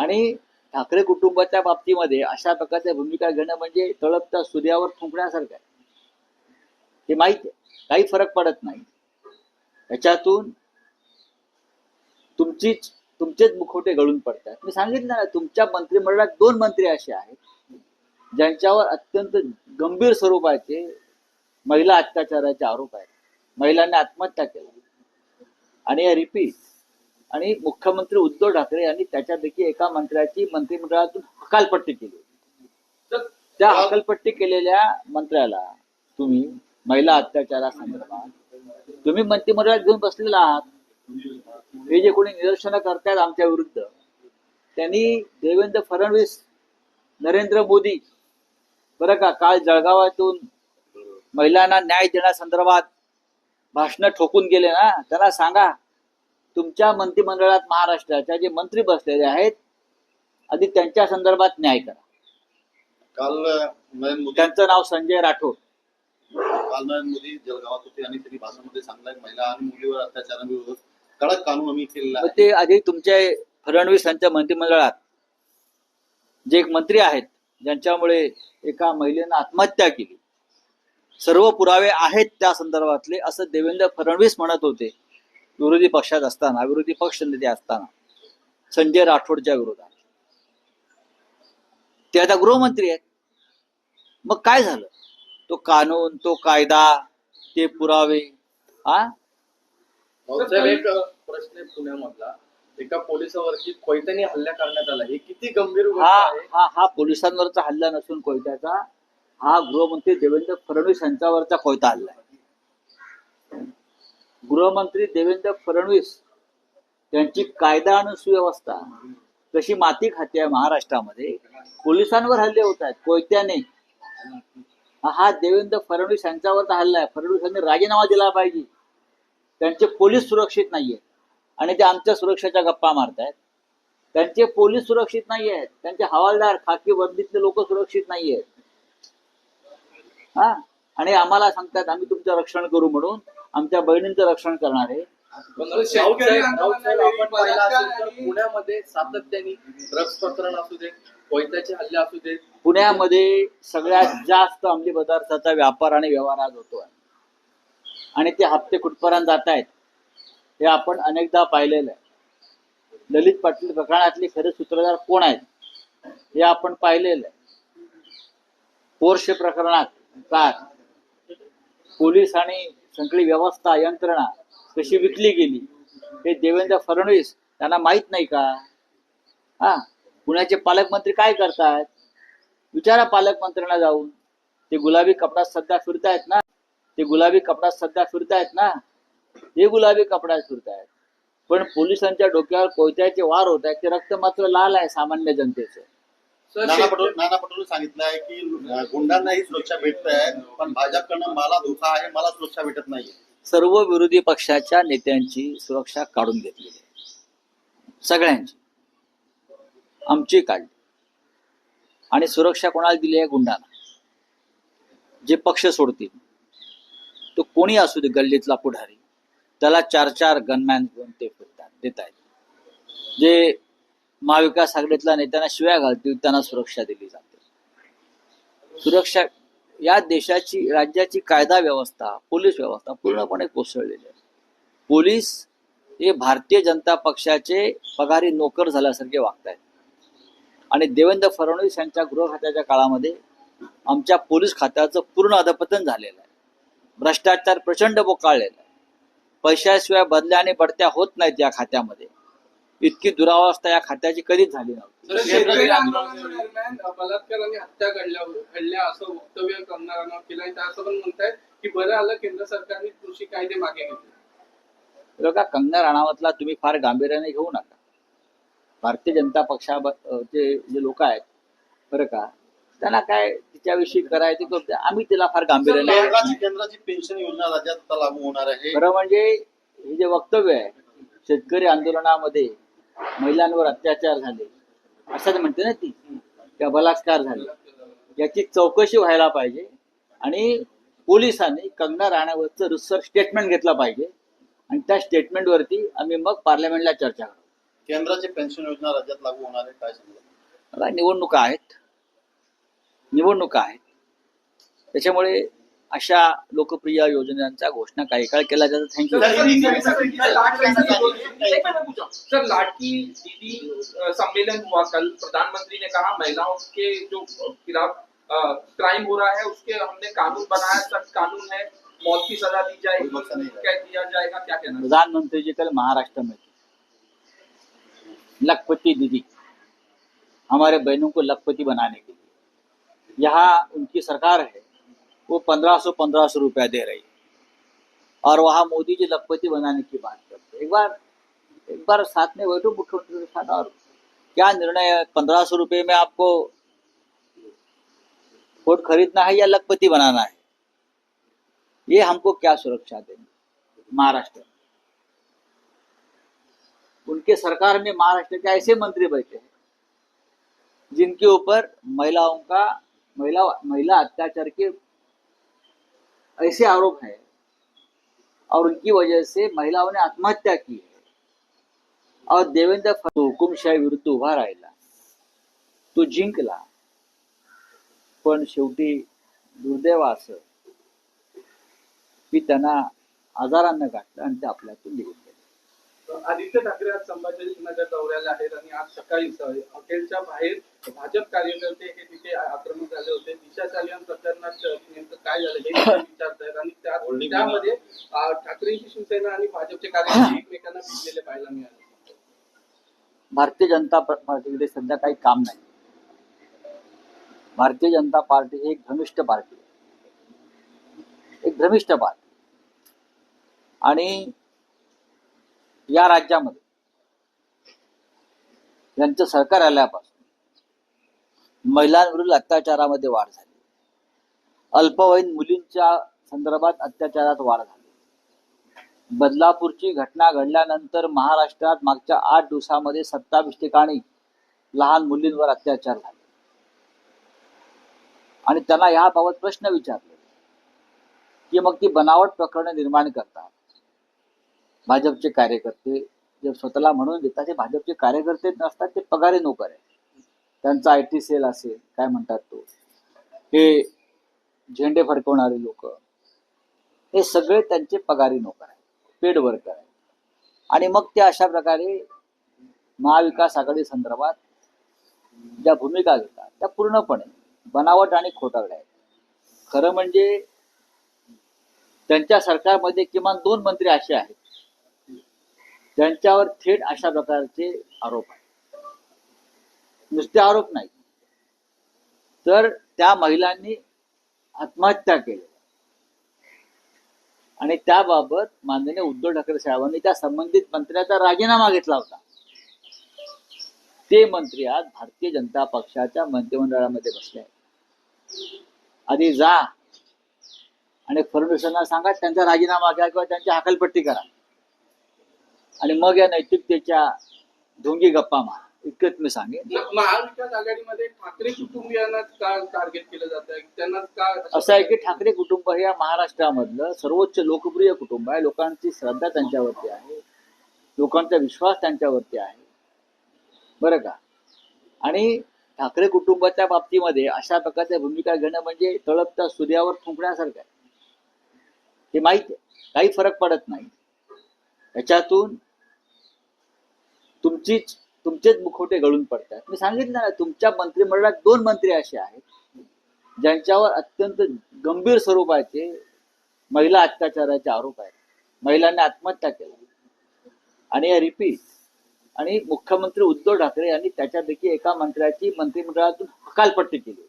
आणि ठाकरे कुटुंबाच्या बाबतीमध्ये अशा प्रकारच्या भूमिका घेणं म्हणजे तळपत्या सूर्यावर थुंकण्यासारखं आहे. हे माहीत आहे. काही फरक पडत नाही. याच्यातून तुमचीच तुमचेच मुखवटे गळून पडतात. मी सांगितलं ना तुमच्या मंत्रिमंडळात दोन मंत्री असे आहेत ज्यांच्यावर अत्यंत गंभीर स्वरूपाचे महिला अत्याचाराचे आरोप आहेत. महिलांनी आत्महत्या केली. आणि रिपीट आणि मुख्यमंत्री उद्धव ठाकरे यांनी त्याच्यापैकी एका मंत्र्याची मंत्रिमंडळातून हकालपट्टी केली. तर त्या हकालपट्टी केलेल्या मंत्र्याला तुम्ही महिला अत्याचारासंदर्भात तुम्ही मंत्रिमंडळात घेऊन बसलेला आहात. हे जे कोणी निदर्शनं करतायत आमच्या विरुद्ध त्यांनी देवेंद्र फडणवीस नरेंद्र मोदी बरं का काल जळगावातून महिलांना न्याय देण्यासंदर्भात भाषणं ठोकून गेले ना त्यांना सांगा. तुमच्या मंत्रिमंडळात महाराष्ट्राच्या जे मंत्री बसलेले आहेत आधी त्यांच्या संदर्भात न्याय करा. काल नरेंद्र मोदी त्यांचं नाव संजय राठोड. काल नरेंद्र मोदी जळगावात होते आणि त्यांनी भाषणामध्ये सांगलाय महिला आणि मुलीवर अत्याचाराविरोधात कडक कानून आम्ही केलेला मग ते आधी तुमच्या फडणवीस यांच्या मंत्रिमंडळात जे एक मंत्री आहेत ज्यांच्यामुळे एका महिलेनं आत्महत्या केली. सर्व पुरावे आहेत त्या संदर्भातले असं देवेंद्र फडणवीस म्हणत होते. विरोधी पक्षात असताना विरोधी पक्ष नेते असताना संजय राठोडच्या विरोधात. ते आता गृहमंत्री आहेत. मग काय झालं? तो कानून तो कायदा ते पुरावे हा? एक प्रश्न आहे पुण्यामधला. एका पोलिसावरती कोयत्याने हल्ला करण्यात आला. हे किती गंभीर हा आहे. हा हा पोलिसांवरचा हल्ला नसून कोयत्याचा हा गृहमंत्री देवेंद्र फडणवीस यांच्यावरचा कोयता हल्ला आहे. गृहमंत्री देवेंद्र फडणवीस यांची कायदा आणि सुव्यवस्था कशी माती खाते आहे महाराष्ट्रामध्ये पोलिसांवर हल्ले होत आहेत कोयत्याने हा देवेंद्र फडणवीस यांच्यावरचा हल्ला आहे. फडणवीस यांनी राजीनामा दिला पाहिजे. त्यांचे पोलीस सुरक्षित नाहीये. आणि ते आमच्या सुरक्षेच्या गप्पा मारतायत. त्यांचे पोलीस सुरक्षित नाही आहेत त्यांचे हवालदार खाकी वर्दीतले लोक सुरक्षित नाही आहेत हा? आणि आम्हाला सांगतात आम्ही तुमचं रक्षण करू म्हणून. आमच्या बहिणींचं रक्षण करणार. पुण्यामध्ये सातत्याने ड्रग्ज प्रकरण असू दे कोयत्याचे हल्ले असू दे. पुण्यामध्ये सगळ्यात जास्त अंमली पदार्थाचा व्यापार आणि व्यवहार आज होतोय. आणि ते हप्ते कुठपर्यंत जात आहेत हे आपण अनेकदा पाहिलेलं आहे. ललित पाटील प्रकरणातले खरे सूत्रधार कोण आहेत हे आपण पाहिलेलं आहे. पोर्शे प्रकरणात कार पोलीस आणि सगळी व्यवस्था यंत्रणा कशी विकली गेली? हे देवेंद्र फडणवीस त्यांना माहीत नाही का? हा? पुण्याचे पालकमंत्री काय करतायत विचारा पालकमंत्र्यांना जाऊन ते गुलाबी कपड्यात सध्या फिरतायत ना? ते गुलाबी कपड्यात सध्या फिरतायत ना? ते गुलाबी कपड्यात फिरतायत. पण पोलिसांच्या डोक्यावर कोयत्याचे वार होत आहेत ते रक्त मात्र लाल आहे सामान्य जनतेचं. नाना पटोले नाना पटोले सांगितलं आहे की अं, गुंडांनाही सुरक्षा भेटत आहे पण भाजपकडनं मला धोका आहे मला सुरक्षा भेटत नाहीये. सर्व विरोधी पक्षाच्या नेत्यांची सुरक्षा काढून घेतलेली आहे. सगळ्यांची. आमची काढली आणि सुरक्षा कोणाला दिली आहे? गुंडांना जे पक्ष सोडतील. तो कोणी असू दे गल्लीतला पुढारी. त्याला चार चार गनमॅन घेऊन ते फिरतात देत आहेत जे महाविकास आघाडीतल्या नेत्यांना शिव्या घालतील त्यांना सुरक्षा दिली जाते. सुरक्षा या देशाची राज्याची कायदा व्यवस्था पोलीस व्यवस्था पूर्णपणे कोसळलेली आहे. पोलीस हे भारतीय जनता पक्षाचे पगारी नोकर झाल्यासारखे वागत आहेत आणि देवेंद्र फडणवीस यांच्या गृह खात्याच्या काळामध्ये आमच्या पोलीस खात्याचं पूर्ण अधपतन झालेलं आहे. भ्रष्टाचार प्रचंड बोकाळलेला आहे. पैशाशिवाय बदल्या आणि बढत्या होत नाहीत या खात्यामध्ये. इतकी दुरावस्था या खात्याची कधीच झाली नव्हती. सर, शेतकरी आंदोलनादरम्यान बलात्कार आणि हत्या घडल्या घडल्या असं वक्तव्य करणाऱ्यांना केलं आणि त्या असं पण म्हणतायत की बरं आलं केंद्र सरकारने कृषी कायदे मागे घेतले. बघा कंगना राणावतला तुम्ही फार गांभीर्याने घेऊ नका. भारतीय जनता पक्षाचे जे लोक आहेत बरं का त्यांना काय तिच्याविषयी करायचे करू द्या. आम्ही तिला फार गांभीर्याने केंद्राची पेन्शन योजना राज्यात लागू होणार आहे. खरं म्हणजे हे जे वक्तव्य आहे शेतकरी आंदोलनामध्ये महिलांवर अत्याचार झाले. असंच म्हणते ना ती. किंवा बलात्कार झाले. याची चौकशी व्हायला पाहिजे आणि पोलिसांनी कंगना राणावतचं रिसर्च स्टेटमेंट घेतलं पाहिजे. आणि त्या स्टेटमेंटवरती आम्ही मग पार्लमेंटला चर्चा करू केंद्राची पेन्शन योजना राज्यात लागू होणार आहे काय निवडणुका आहेत. निवडणुका आहेत. त्याच्यामुळे अशा लोकप्रिय योजनांच्या घोषणा काही काळ केल्या जातात थँक्यू सर लाडकी दीदी सम्मेलन हुआ कल प्रधानमंत्री ने कहा महिलाओं के जो खिलाफ क्राइम हो रहा है उसके हमने कानून बनाया सख्त कानून है मौत की सजा दी जाएगी। क्या दिया जाएगा? क्या कहना? प्रधानमंत्री जी कल महाराष्ट्र में थे। लखपति दीदी। हमारे बहनों को लखपति बनाने के लिए। यहाँ उनकी सरकार है। वो पंद्रह सौ पंद्रह सौ रुपया दे रही। और वहाँ मोदी जी लखपति बनाने की बात करते एक बार एक बार साथ में बैठो मुख्यमंत्री के साथ, और क्या निर्णय है? पंद्रह सौ रुपये में आपको वोट खरीदना है या लखपति बनाना है? ये हमको क्या सुरक्षा देंगे? महाराष्ट्र उनके सरकार में महाराष्ट्र के ऐसे मंत्री बैठे हैं, जिनके ऊपर महिलाओं का, महिला महिला अत्याचार के ऐसे आरोप है और उनकी वजह से महिलाओं ने आत्महत्या की है। और देवेंद्र फडणवीस हुकुमशाही विरुद्ध उभा राहिला। तो जिंकला। पण शेवटी दुर्दैव असं की त्यांना आजारांना गाठलं आणि ते आपल्यातून निघून आदित्य ठाकरे आज संभाजीनगर दौऱ्याला आहेत आणि आज सकाळी हॉटेलच्या बाहेर भाजप कार्यकर्ते हे तिथे आक्रमक झाले होते. दिशा चालियन प्रकरणात नेमकं काय झालं हे ते विचारतायत आणि त्यामध्ये ठाकरेंची शिवसेना आणि भाजपचे कार्यकर्ते एकमेकांना भिडलेले पाहायला मिळाले. भारतीय जनता पार्टीकडे सध्या काही काम नाही. भारतीय जनता पार्टी ही एक भ्रमिष्ट पार्टी आहे. एक भ्रमिष्ट पार्टी आणि या राज्यामध्ये. यांचं सरकार आल्यापासून महिलांविरुद्ध अत्याचारामध्ये वाढ झाली. अल्पवयीन मुलींच्या संदर्भात अत्याचारात वाढ झाली. बदलापूरची घटना घडल्यानंतर महाराष्ट्रात मागच्या आठ दिवसामध्ये सत्तावीस ठिकाणी लहान मुलींवर अत्याचार झाले. आणि त्यांना याबाबत प्रश्न विचारले. की मग ती बनावट प्रकरणे निर्माण करतात. भाजपचे कार्यकर्ते जे स्वतःला म्हणून देतात ते भाजपचे कार्यकर्ते नसतात ते पगारी नोकर आहे त्यांचा आय टी सेल असेल काय म्हणतात तो? हे झेंडे फडकवणारे लोक हे सगळे त्यांचे पगारी नोकर आहेत पेड वर्कर आहेत. आणि मग ते अशा प्रकारे महाविकास आघाडी संदर्भात ज्या भूमिका घेतात त्या पूर्णपणे बनावट आणि खोटारड्या आहेत. खरं म्हणजे त्यांच्या सरकारमध्ये किमान दोन मंत्री असे आहेत त्यांच्यावर थेट अशा प्रकारचे आरोप आहेत. नुसते आरोप नाही. तर त्या महिलांनी आत्महत्या केली. आणि त्याबाबत माननीय उद्धव ठाकरे साहेबांनी त्या संबंधित मंत्र्याचा राजीनामा घेतला होता. ते मंत्री आज भारतीय जनता पक्षाच्या मंत्रिमंडळामध्ये बसले आहेत. आधी जा आणि फडणवीसांना सांगा त्यांचा राजीनामा घ्या किंवा त्यांची हकलपट्टी करा. आणि मग या नैतिकतेच्या ढोंगी गप्पा मारा. इतकंच मी सांगेन. महाविकास आघाडीमध्ये ठाकरे कुटुंबियांना का टार्गेट केलं जात आहे त्यांना का असं आहे की ठाकरे कुटुंब हे या महाराष्ट्रामधलं सर्वोच्च लोकप्रिय कुटुंब आहे. लोकांची श्रद्धा त्यांच्यावरती आहे. लोकांचा विश्वास त्यांच्यावरती आहे. बरं का? आणि ठाकरे कुटुंबाच्या बाबतीमध्ये अशा प्रकारच्या भूमिका घेणं म्हणजे तळपत्या सूर्यावर थुंकण्यासारखं आहे. हे माहिती आहे. काही फरक पडत नाही. याच्यातून तुमचीच तुमचेच मुखवटे गळून पडतात मी सांगितलं ना तुमच्या मंत्रिमंडळात दोन मंत्री असे आहेत ज्यांच्यावर अत्यंत गंभीर स्वरूपाचे महिला अत्याचाराचे आरोप आहेत. महिलांनी आत्महत्या केल्या आणि रिपीट आणि मुख्यमंत्री उद्धव ठाकरे यांनी त्याच्यापैकी एका मंत्र्याची मंत्रिमंडळातून हकालपट्टी केली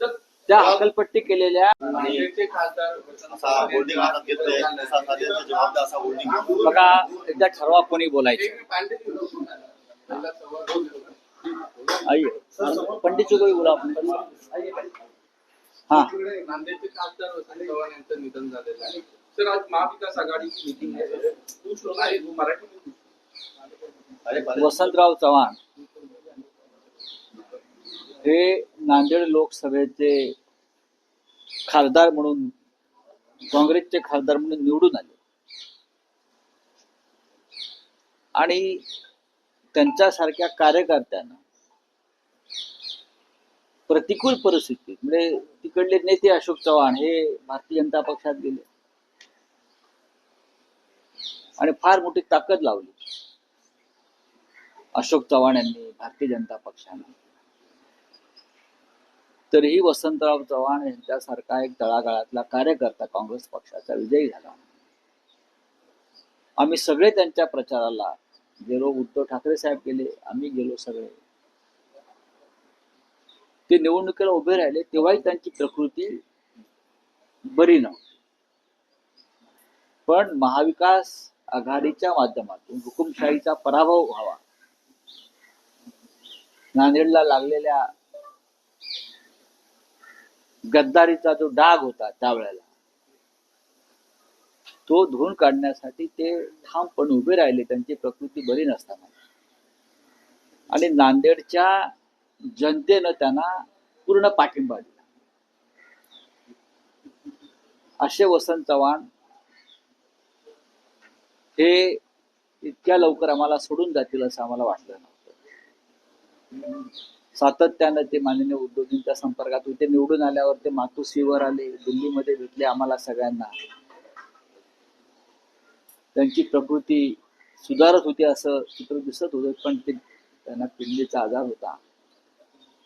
तर त्या हकालपट्टी केलेल्या नांदेडचे खासदार असा होल्डिंग हातात घेतलंय. असा साजेचा जबाबदार असा होल्डिंग घेतलं बघा एकदा ठरवा कोणी बोलायचं. पंडित भी बोला हाँ. नांदेडचे खासदार वसंत चव्हाण यांचं निधन झालेलं आहे. सर आज महाविकास आघाडीची मिटिंग आहे. तू आहे तू मराठी अरे पाले- वसंतराव चव्हाण. हे नांदेड लोकसभेचे खासदार म्हणून काँग्रेसचे खासदार म्हणून निवडून आले. आणि त्यांच्यासारख्या कार्यकर्त्यांना प्रतिकूल परिस्थितीत म्हणजे तिकडले नेते अशोक चव्हाण हे भारतीय जनता पक्षात गेले. आणि फार मोठी ताकद लावली. अशोक चव्हाण यांनी भारतीय जनता पक्षाने तरीही वसंतराव चव्हाण यांच्यासारखा एक तळागाळातला कार्यकर्ता काँग्रेस पक्षाचा विजयी झाला. आम्ही सगळे त्यांच्या प्रचाराला गेलो उद्धव ठाकरे साहेब गेले आम्ही गेलो सगळे. ते निवडणुकीला उभे राहिले तेव्हाही त्यांची प्रकृती बरी नव्हती. पण महाविकास आघाडीच्या माध्यमातून हुकुमशाहीचा पराभव व्हावा नांदेडला लागलेल्या गद्दारीचा जो डाग होता त्यावेळेला तो धुवून काढण्यासाठी ते ठामपण उभे राहिले त्यांची प्रकृती बरी नसताना. आणि नांदेडच्या जनतेनं त्यांना पूर्ण पाठिंबा दिला. असे वसंत चव्हाण हे इतक्या लवकर आम्हाला सोडून जातील असं आम्हाला वाटलं नव्हतं. सातत्यानं ते माननीय उद्योगींच्या संपर्कात होते. निवडून आल्यावर ते मातोश्रीवर आले दिल्लीमध्ये भेटले आम्हाला सगळ्यांना. त्यांची प्रकृती सुधारत होती असं चित्र दिसत होतं पण ते त्यांना पिंडीचा आजार होता.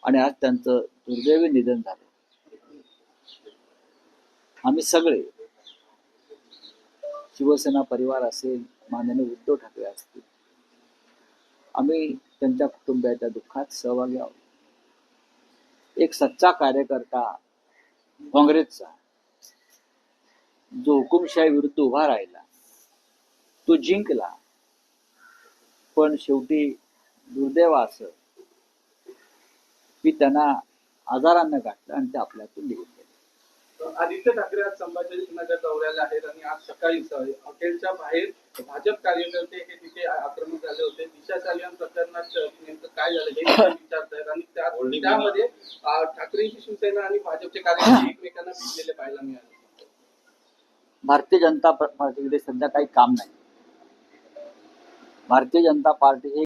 आणि आज त्यांचं दुर्दैवी निधन झालं. आम्ही सगळे शिवसेना परिवार असेल माननीय उद्धव ठाकरे असतील आम्ही त्यांच्या कुटुंबियाच्या दुःखात सहभागी आहोत. एक सच्चा कार्यकर्ता काँग्रेसचा जो हुकुमशाही विरुद्ध उभा राहिला तो जिंकला. पण शेवटी दुर्दैव असं की त्यांना आजारांना गाठलं आणि ते आपल्यातून निघून आदित्य ठाकरे आज संभाजीनगर दौऱ्याला आहेत आणि आज सकाळी हॉटेलच्या बाहेर भाजप कार्यकर्ते हे तिथे आक्रमक झाले होते. दिशा चालियन प्रकरणात नेमकं काय झालं हे ते विचारतायत आणि त्यामध्ये ठाकरेंची शिवसेना आणि भाजपचे कार्यकर्ते एकमेकांना भिडलेले पाहायला मिळाले. भारतीय जनता पार्टीकडे सध्या काही काम नाही. भारतीय जनता पार्टी हे